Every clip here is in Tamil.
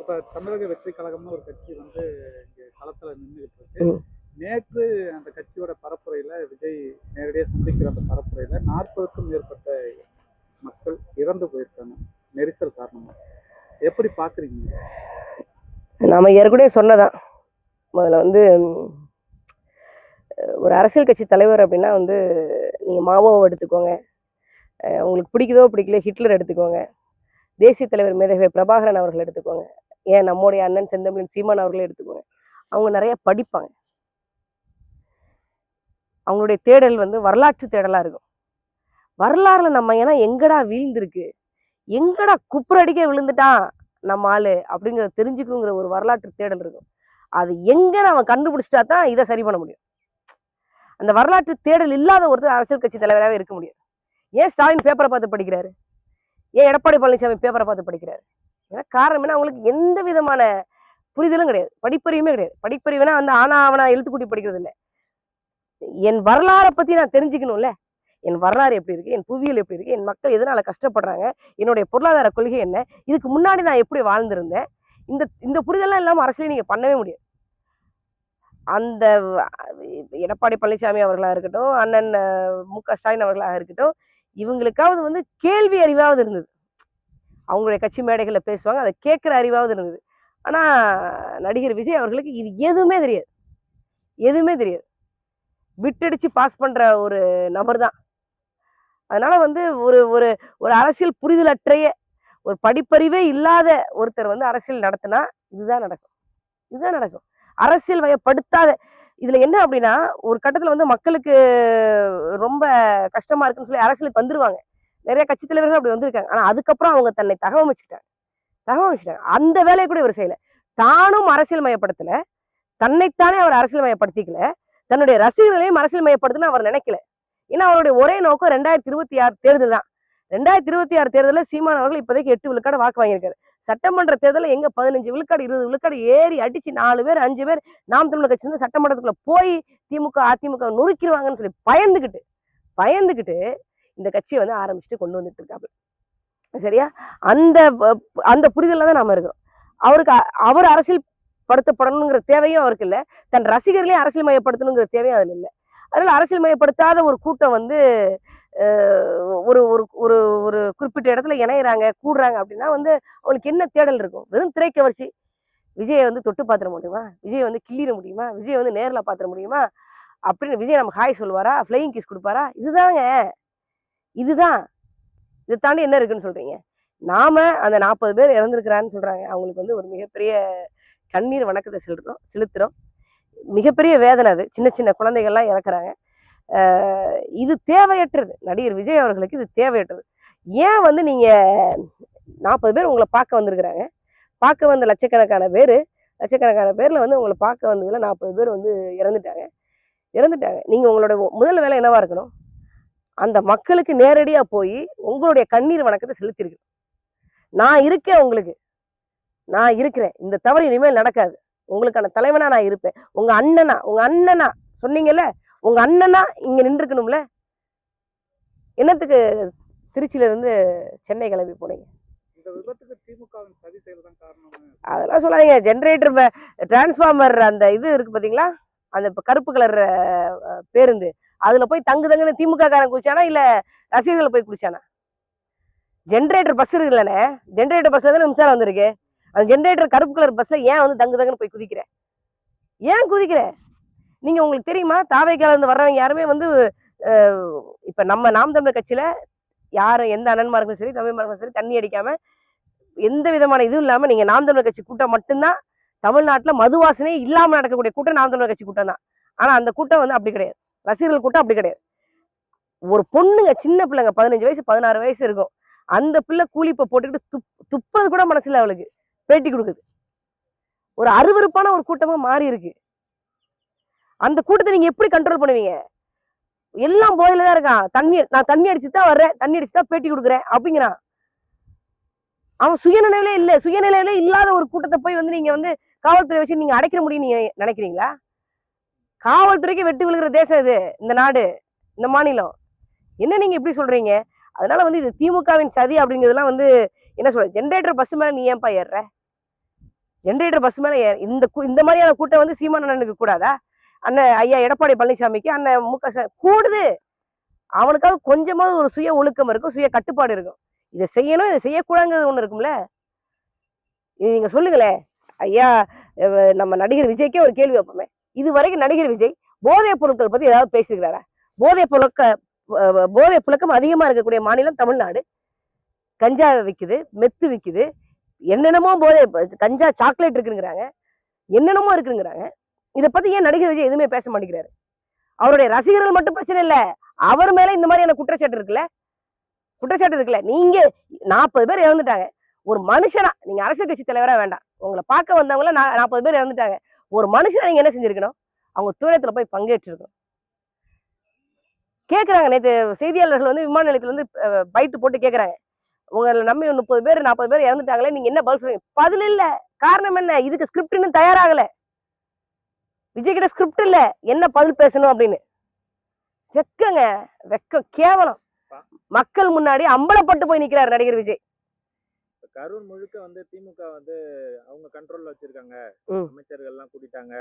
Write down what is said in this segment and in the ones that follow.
இப்ப தமிழக வெற்றி கழகம்னு ஒரு கட்சி வந்து இங்க களத்துல நின்றுகிட்டு இருக்கு. நேற்று அந்த கட்சியோட பரப்புரையில விஜய் நேரடியாக சந்திக்கிற அந்த பரப்புரையில நாற்பதுக்கும் மேற்பட்ட மக்கள் இறந்து போயிருக்காங்க. நெரிசல் காரணமா. எப்படி பாக்குறீங்க? நாம ஏற்கனவே சொன்னதான். முதல்ல வந்து ஒரு அரசியல் கட்சி தலைவர் அப்படின்னா வந்து நீங்கள் மாவோவை எடுத்துக்கோங்க. உங்களுக்கு பிடிக்குதோ பிடிக்கல ஹிட்லர் எடுத்துக்கோங்க. தேசிய தலைவர் மேதகவை பிரபாகரன் அவர்கள் எடுத்துக்கோங்க. ஏன் நம்முடைய அண்ணன் செந்தமிழன் சீமான் அவர்களே எடுத்துக்கோங்க. அவங்க நிறைய படிப்பாங்க. அவங்களுடைய தேடல் வந்து வரலாற்று தேடலாக இருக்கும். வரலாறுல நம்ம ஏன்னா எங்கடா வீழ்ந்திருக்கு? எங்கடா குப்புரடிக்க விழுந்துட்டான் நம்ம ஆளு? அப்படிங்கிறத தெரிஞ்சுக்கணுங்கிற ஒரு வரலாற்று தேடல் இருக்கும். அது எங்க அவன் கண்டுபிடிச்சிட்டா தான் இதை சரி பண்ண முடியும். அந்த வரலாற்று தேடல் இல்லாத ஒருத்தர் அரசியல் கட்சி தலைவராகவே இருக்க முடியாது. ஏன் ஸ்டாலின் பேப்பரை பார்த்து படிக்கிறாரு? ஏன் எடப்பாடி பழனிசாமி பேப்பரை பார்த்து படிக்கிறாரு? ஏன்னா காரணம் என்ன அவங்களுக்கு எந்த விதமான புரிதலும் கிடையாது. படிப்பறிவுமே கிடையாது. படிப்பறிவுனா வந்து ஆனா அவனா எழுத்துக்கூட்டி படிக்கிறது இல்லை. என் வரலாறை பத்தி நான் தெரிஞ்சுக்கணும்ல. என் வரலாறு எப்படி இருக்கு? என் புவியியல் எப்படி இருக்கு? என் மக்கள் எதனால கஷ்டப்படுறாங்க? என்னுடைய பொருளாதார கொள்கை என்ன? இதுக்கு முன்னாடி நான் எப்படி வாழ்ந்திருந்தேன்? இந்த இந்த புரிதலாம் இல்லாமல் அரசியல் நீங்க பண்ணவே முடியாது. அந்த எடப்பாடி பழனிசாமி அவர்களாக இருக்கட்டும் அண்ணன் மு க ஸ்டாலின் அவர்களாக இருக்கட்டும் இவங்களுக்காவது வந்து கேள்வி அறிவாவது இருந்தது. அவங்களுடைய கட்சி மேடைகளில் பேசுவாங்க அதை கேட்குற அறிவாவது இருந்தது. ஆனால் நடிகர் விஜய் அவர்களுக்கு இது எதுவுமே தெரியாது. எதுவுமே தெரியாது. விட்டடிச்சு பாஸ் பண்ணுற ஒரு நபர் தான். அதனால் வந்து ஒரு ஒரு ஒரு அரசியல் புரிதலற்றைய ஒரு படிப்பறிவே இல்லாத ஒருத்தர் வந்து அரசியல் நடத்தினா இதுதான் நடக்கும். இதுதான் நடக்கும். அரசியல் வயப்படுத்தாத இதுல என்ன அப்படின்னா ஒரு கட்டத்துல வந்து மக்களுக்கு ரொம்ப கஷ்டமா இருக்குன்னு சொல்லி அரசியலுக்கு வந்துருவாங்க. நிறைய கட்சி தலைவர்கள் அப்படி வந்திருக்காங்க. ஆனா அதுக்கப்புறம் அவங்க தன்னை தகவமைச்சுக்கிட்டாங்க தகவமைச்சுட்டாங்க அந்த வேலையை கூட இவர் செய்யல. தானும் அரசியல் மயப்படுத்தல. தன்னைத்தானே அவர் அரசியல் மயப்படுத்திக்கல. தன்னுடைய ரசிகர்களையும் அரசியல் மயப்படுத்தணும்னு அவர் நினைக்கல. ஏன்னா அவருடைய ஒரே நோக்கம் ரெண்டாயிரத்தி இருபத்தி ஆறு தேர்தல் தான். ரெண்டாயிரத்தி இருபத்தி ஆறு தேர்தலில் சீமான் அவர்கள் இப்போதைக்கு எட்டு விழுக்காடு வாக்கு வாங்கியிருக்காரு. சட்டமன்ற தேர்தலில் எங்க பதினஞ்சு விழுக்காடு இருபது விழுக்காடு ஏறி அடிச்சு நாலு பேர் அஞ்சு பேர் நாம் தமிழர் கட்சி வந்து சட்டமன்றத்துக்குள்ள போய் திமுக அதிமுக நொறுக்கிடுவாங்கன்னு சொல்லி பயந்துக்கிட்டு பயந்துக்கிட்டு இந்த கட்சியை வந்து ஆரம்பிச்சுட்டு கொண்டு வந்துட்டு இருக்காப்புல சரியா? அந்த அந்த புரிதலில் தான் நாம இருக்கோம். அவருக்கு அவர் அரசியல் படுத்தப்படணுங்கிற தேவையும் அவருக்கு இல்லை. தன் ரசிகர்களையும் அரசியல் மையப்படுத்தணுங்கிற தேவையும் அதில் இல்லை. அதனால அரசியல் மையப்படுத்தாத ஒரு கூட்டம் வந்து ஒரு ஒரு ஒரு ஒரு குறிப்பிட்ட இடத்துல இணையிறாங்க கூடுறாங்க அப்படின்னா வந்து அவங்களுக்கு என்ன தேடல் இருக்கும்? வெறும் திரை கவர்ச்சி விஜயை வந்து தொட்டு பார்த்துட முடியுமா? விஜய் வந்து கிள்ளிட முடியுமா? விஜய் வந்து நேரில் பார்த்துட முடியுமா? அப்படின்னு விஜய் நமக்கு ஹாய் சொல்லுவாரா? ஃப்ளையிங் கிஸ் கொடுப்பாரா? இதுதாங்க. இதுதான். இதை தாண்டி என்ன இருக்குன்னு சொல்றீங்க? நாம அந்த நாற்பது பேர் இறந்துருக்கிறான்னு சொல்றாங்க. அவங்களுக்கு வந்து ஒரு மிகப்பெரிய கண்ணீர் வணக்கத்தை செலுத்துறோம் செலுத்துறோம். மிகப்பெரிய வேதனை அது. சின்ன சின்ன குழந்தைகள்லாம் இறக்குறாங்க. இது தேவையற்றது. நடிகர் விஜய் அவர்களுக்கு இது தேவையற்றது. ஏன் வந்து நீங்க நாற்பது பேர் உங்களை பார்க்க வந்திருக்கிறாங்க? பார்க்க வந்த லட்சக்கணக்கான பேர் லட்சக்கணக்கான பேர்ல வந்து உங்களை பார்க்க வந்ததுல நாற்பது பேர் வந்து இறந்துட்டாங்க. இறந்துட்டாங்க. நீங்க உங்களோட முதல் வேலை என்னவா இருக்கணும்? அந்த மக்களுக்கு நேரடியா போய் உங்களுடைய கண்ணீர் வணக்கத்தை செலுத்திருக்கு நான் இருக்கேன் உங்களுக்கு. நான் இருக்கிறேன். இந்த தவறு இனிமேல் நடக்காது. உங்களுக்கான தலைவனா நான் இருப்பேன். உங்க அண்ணனா உங்க அண்ணனா சொன்னீங்கல்ல? உங்க அண்ணனா இங்க நின்றுக்கணும்ல? என்னத்துக்கு திருச்சியில இருந்து சென்னை கிளம்பி போனீங்க? அதெல்லாம் சொல்லாதீங்க. ஜென்ரேட்டர் டிரான்ஸ்ஃபார்மர் அந்த இது இருக்கு பாத்தீங்களா? அந்த கருப்பு கலர் பேருந்து. அதுல போய் தங்கு தங்குன்னு திமுக காரன் குடிச்சானா இல்ல ரசிகர்கள் போய் குடிச்சானா ஜென்ரேட்டர் பஸ் இருக்குல்லண்ணே. ஜென்ரேட்டர் பஸ்ல தானே மின்சாரம் வந்திருக்கு. அந்த ஜென்ரேட்டர் கருப்பு கலர் பஸ்ல ஏன் வந்து தங்கு தங்குன்னு போய் குதிக்கிற? ஏன் குதிக்கிற? நீங்க உங்களுக்கு தெரியுமா? தாவைக்கால இருந்து வர்றவங்க யாருமே வந்து இப்ப நம்ம நாம் தமிழர் கட்சியில யாரும் எந்த அண்ணன்மார்களும் சரி தமிழ்மார்களும் சரி தண்ணி அடிக்காம எந்த விதமான இதுவும் இல்லாம நீங்க நாம் தமிழர் கட்சி கூட்டம் மட்டும்தான் தமிழ்நாட்டுல மது வாசனையே இல்லாம நடக்கக்கூடிய கூட்டம் நாம் தமிழர் கட்சி கூட்டம் தான். ஆனா அந்த கூட்டம் வந்து அப்படி கிடையாது. ரசிகர்கள் கூட்டம் அப்படி கிடையாது. ஒரு பொண்ணுங்க சின்ன பிள்ளைங்க பதினஞ்சு வயசு பதினாறு வயசு இருக்கும். அந்த பிள்ளை கூலிப்பை போட்டுக்கிட்டு துப் துப்புறது கூட மனசுல அவளுக்கு. பேட்டி கொடுக்குது. ஒரு அருவருப்பான ஒரு கூட்டமா மாறி இருக்கு. அந்த கூட்டத்தை நீங்க எப்படி கண்ட்ரோல் பண்ணுவீங்க? எல்லாம் போதையில தான் இருக்கான். தண்ணி நான் தண்ணி அடிச்சு தான் வர்றேன். தண்ணி அடிச்சு தான் பேட்டி கொடுக்குறேன். அப்படிங்கிறான். அவன் சுயநிலையிலே இல்ல. சுயநிலையிலே இல்லாத ஒரு கூட்டத்தை போய் வந்து நீங்க வந்து காவல்துறை வச்சு நீங்க அடைக்கிற முடியும் நீங்க நினைக்கிறீங்களா? காவல்துறைக்கு வெட்டு விழுகிற தேசம் இது இந்த நாடு இந்த மாநிலம். என்ன நீங்க இப்படி சொல்றீங்க? அதனால வந்து இது திமுகவின் சதி அப்படிங்கிறதுலாம் வந்து என்ன சொல்ற ஜென்ரேட்டர் பஸ் மேல நீ ஏன்பா ஏறுற? ஜென்ரேட்டர் பஸ் மேல ஏற இந்த கூ- இந்த மாதிரியான கூட்டம் வந்து சீமான கூடாதா? அண்ணன் ஐயா எடப்பாடி பழனிசாமிக்கு அண்ணன் மு க கூடுது. அவனுக்காவது கொஞ்சமாவது ஒரு சுய ஒழுக்கம் இருக்கும் சுய கட்டுப்பாடு இருக்கும். இதை செய்யணும் இதை செய்யக்கூடாதுங்கிறது ஒண்ணு இருக்கும்ல. இது நீங்க சொல்லுங்களேன். ஐயா நம்ம நடிகர் விஜய்க்கே ஒரு கேள்வி வைப்போமே. இது வரைக்கும் நடிகர் விஜய் போதைப் பொருட்கள் பத்தி ஏதாவது பேசியிருக்கிறாரா? போதைப் புழக்க போதை போதைப் புழக்கம் அதிகமா இருக்கக்கூடிய மாநிலம் தமிழ்நாடு. கஞ்சா விற்குது மெத்து விக்குது. என்னென்னமோ போதை கஞ்சா சாக்லேட் இருக்குங்கிறாங்க. என்னென்னமோ இருக்குங்கிறாங்க. இதை பத்தி ஏன் நடிகர் விஜய் எதுவுமே பேச மாட்டேங்கிறாரு? அவருடைய ரசிகர்கள் மட்டும் பிரச்சனை இல்ல. அவர் மேல இந்த மாதிரியான குற்றச்சாட்டு இருக்குல்ல? குற்றச்சாட்டு இருக்குல்ல? நீங்க நாற்பது பேர் இறந்துட்டாங்க. ஒரு மனுஷனா நீங்க அரசியல் கட்சி தலைவரா வேண்டாம். உங்களை பார்க்க வந்தவங்கள நாற்பது பேர் இறந்துட்டாங்க. ஒரு மனுஷனா நீங்க என்ன செஞ்சிருக்கணும்? அவங்க தூரத்துல போய் பங்கேற்றிருக்கணும். கேக்குறாங்க நேத்து செய்தியாளர்கள் வந்து விமான நிலையத்துல வந்து பைட்டு போட்டு கேக்குறாங்க. உங்களை நம்பி முப்பது பேர் நாற்பது பேர் இறந்துட்டாங்களே நீங்க என்ன பதில் சொல்றீங்க? பதில் இல்ல. காரணம் என்ன? இதுக்கு ஸ்கிரிப்ட் இன்னும் தயாராகல. விஜய் கிட்ட ஸ்கிரிப்ட் இல்ல. என்ன பதில் பேசணும் அப்படின்னு. வெக்கங்க. வெக்கம். கேவலம். மக்கள் முன்னாடி அம்பலப்பட்டு போய் நிக்கிறார் நடிகர் விஜய். கரூர் முழுக்க வந்து திமுக வந்து அவங்க கண்ட்ரோல்ல வச்சிருக்காங்க. அமைச்சர்கள் எல்லாம் கூட்டிட்டாங்க.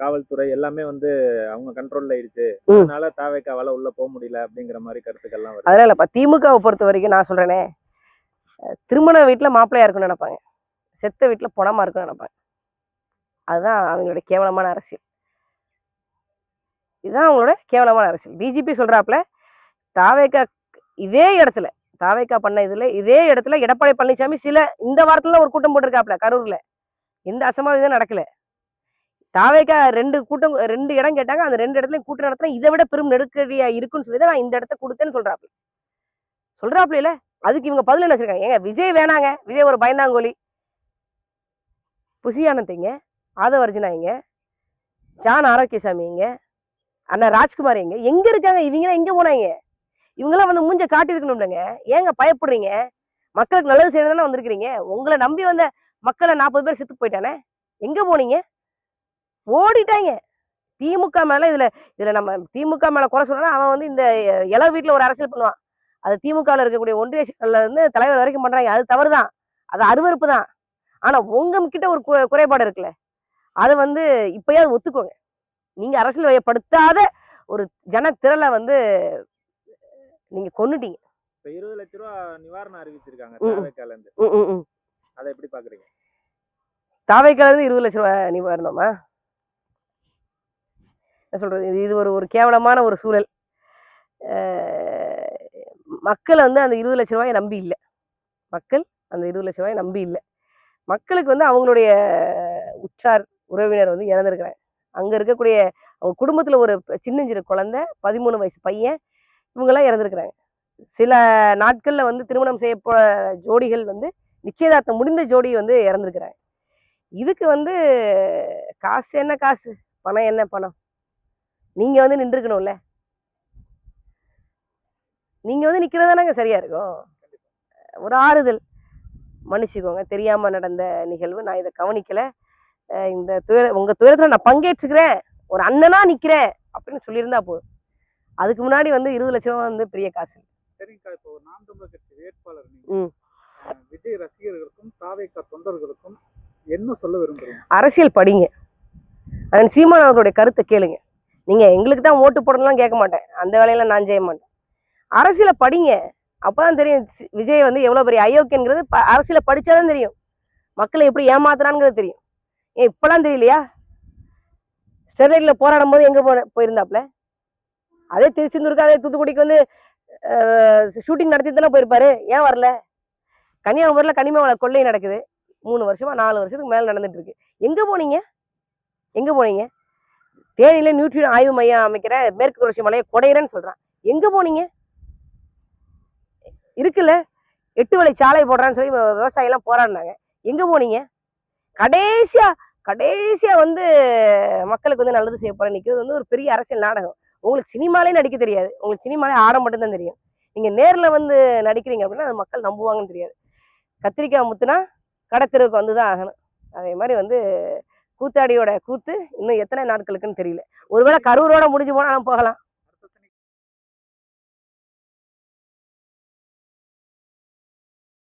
காவல்துறை எல்லாமே வந்து அவங்க கண்ட்ரோல்ல ஆயிடுச்சு. அதனால தாவேக்காவால உள்ள போக முடியல அப்படிங்கிற மாதிரி கருத்துக்கள்லாம் வருது. அதனால இல்லப்பா திமுகவை பொறுத்த வரைக்கும் நான் சொல்றேனே திருமண வீட்டுல மாப்பிள்ளையா இருக்குன்னு நினைப்பாங்க. செத்த வீட்டுல பணமா இருக்குன்னு நினைப்பாங்க. அதுதான் அவங்களுடைய கேவலமான அரசியல். இதுதான் அவங்களோட கேவலமான அரசியல். டிஜிபி சொல்றாப்புல தாவேக்கா இதே இடத்துல தாவைக்கா பண்ண இதுல இதே இடத்துல எடப்பாடி பழனிசாமி சில இந்த வாரத்துல தான் ஒரு கூட்டம் போட்டிருக்காப்புல கரூர்ல. எந்த அசம்பாவிதம் நடக்கல. தாவேக்கா ரெண்டு கூட்டம் ரெண்டு இடம் கேட்டாங்க. அந்த ரெண்டு இடத்துலயும் கூட்டம் நடத்தினா இதை விட பெரும் நெருக்கடியா இருக்குன்னு சொல்லி தான் நான் இந்த இடத்த கொடுத்தேன்னு சொல்றாப்புல சொல்றாப்புல இல்ல? அதுக்கு இவங்க பதில் என்ன வச்சிருக்காங்க? ஏங்க விஜய் வேணாங்க. விஜய் ஒரு பயந்தாங்கோலி புசியானந்தைங்க ஆதவ இங்க ஜான் ஆரோக்கியசாமி இங்க அண்ணா ராஜ்குமார் எங்க? எங்க இருக்காங்க? இவங்க எங்க போனாங்க? இவங்கெல்லாம் வந்து மூஞ்ச காட்டியிருக்கணும்லங்க. ஏங்க பயப்படுறீங்க? மக்களுக்கு நல்லது செய்யறதுன்னு வந்திருக்கிறீங்க? உங்களை நம்பி வந்த மக்களை நாற்பது பேர் செத்து போயிட்டானே? எங்க போனீங்க? ஓடிட்டாங்க திமுக மேல இதுல இதுல நம்ம திமுக மேல குறை சொன்னா அவன் வந்து இந்த இள வீட்டுல ஒரு அரசியல் பண்ணுவான். அது திமுகவில் இருக்கக்கூடிய ஒன்றிய செயலாளர்ல இருந்து தலைவர் வரைக்கும் பண்றாங்க. அது தவறுதான். அது அருவருப்பு தான் ஆனா உங்க கிட்ட ஒரு குறைபாடு இருக்குல்ல. அதை வந்து இப்பயாவது ஒத்துக்கோங்க. நீங்க அரசியல் வயப்படுத்தாத ஒரு ஜன திரளை வந்து நீங்க கொன்னுட்டீங்க. இப்ப இருபது லட்ச ரூபா நிவாரணம் அறிவிச்சிருக்காங்க ம். தாவேக்கால இருந்து ம், ம், ம். அதை எப்படி பாக்குறீங்க? தாவைக்கால இருந்து இருபது லட்ச ரூபாய் நீ வரணுமா என்ன சொல்றது? இது இது ஒரு ஒரு கேவலமான ஒரு சூழல். மக்கள் வந்து அந்த இருபது லட்ச ரூபாயை நம்பி இல்லை. மக்கள் அந்த இருபது லட்ச ரூபாயை நம்பி இல்லை. மக்களுக்கு வந்து அவங்களுடைய உற்றார் உறவினர் வந்து இறந்துருக்கிறாங்க. அங்க இருக்கக்கூடிய அவங்க குடும்பத்துல ஒரு சின்னஞ்சிறு குழந்தை பதிமூணு வயசு பையன் இவங்கெல்லாம் இறந்துருக்குறாங்க. சில நாட்களில் வந்து திருமணம் செய்யப்போ ஜோடிகள் வந்து நிச்சயதார்த்தம் முடிந்த ஜோடி வந்து இறந்துருக்கிறாங்க. இதுக்கு வந்து காசு என்ன காசு? பணம் என்ன பணம்? நீங்கள் வந்து நின்றுக்கணும்ல நீங்கள் வந்து நிக்கிறதானங்க சரியாக இருக்கும். ஒரு ஆறுதல். மன்னிச்சுக்கோங்க தெரியாமல் நடந்த நிகழ்வு. நான் இதை கவனிக்கலை. இந்த துயர உங்கள் துயரத்தில் நான் பங்கேற்றுக்கிறேன். ஒரு அண்ணனாக நிற்கிறேன் அப்படின்னு சொல்லியிருந்தா போதும். அதுக்கு முன்னாடி வந்து இருபது லட்சம் ரூபா வந்து பெரிய காசு. சரிங்கக்கா இப்போ ஒரு நாம் தமிழர் கட்சி வேட்பாளர் விஜய் ரசிகர்களுக்கும் தாவேக்கா தொண்டர்களுக்கும் என்ன சொல்ல விரும்புறீங்க? அரசியல் படிங்க. அதன் சீமான் அவர்களுடைய கருத்தை கேளுங்க. நீங்க எங்களுக்கு தான் ஓட்டு போடணும்லாம் கேட்க மாட்டேன். அந்த வேலையெல்லாம் நான் செய்ய மாட்டேன். அரசியலை படிங்க. அப்பதான் தெரியும் விஜய் வந்து எவ்வளவு பெரிய அயோக்கியங்கிறது அரசியலை படிச்சாதான் தெரியும். மக்களை எப்படி ஏமாத்துறாங்கிறது தெரியும். ஏன் இப்பெல்லாம் தெரியலையா? ஸ்டெர்லைட்ல போராடும் போது எங்க போன போயிருந்தாப்ல அதே திருச்செந்தூருக்கு அதே தூத்துக்குடிக்கு வந்து ஷூட்டிங் நடத்தி தானே போயிருப்பாரு. ஏன் வரல? கன்னியாகுமரியில் கனிம கொள்ளை நடக்குது. மூணு வருஷமா நாலு வருஷத்துக்கு மேலே நடந்துட்டு இருக்கு எங்கே போனீங்க? எங்கே போனீங்க? தேனியில் நியூட்ரியன் ஆய்வு மையம் அமைக்கிற மேற்கு தொடர்ச்சி மலையை கொடையிறன்னு சொல்கிறான் எங்கே போனீங்க? இருக்குல்ல எட்டு வழி சாலை போடுறான்னு சொல்லி விவசாயிலாம் போராடினாங்க. எங்கே போனீங்க? கடைசியாக கடைசியாக வந்து மக்களுக்கு வந்து நல்லது செய்ய போகிறேன் நிற்கிறது வந்து ஒரு பெரிய அரசியல் நாடகம். உங்களுக்கு சினிமாலே நடிக்க தெரியாது. உங்களுக்கு சினிமாலே ஆட மட்டும்தான் தெரியும். நீங்கள் நேரில் வந்து நடிக்கிறீங்க அப்படின்னா அது மக்கள் நம்புவாங்கன்னு தெரியாது. கத்திரிக்காய் முத்துனா கடத்தெருவுக்கு வந்து தான் ஆகணும். அதே மாதிரி வந்து கூத்தாடியோட கூத்து இன்னும் எத்தனை நாட்களுக்குன்னு தெரியல. ஒருவேளை கரூரோட முடிஞ்சு போனாலும் போகலாம்.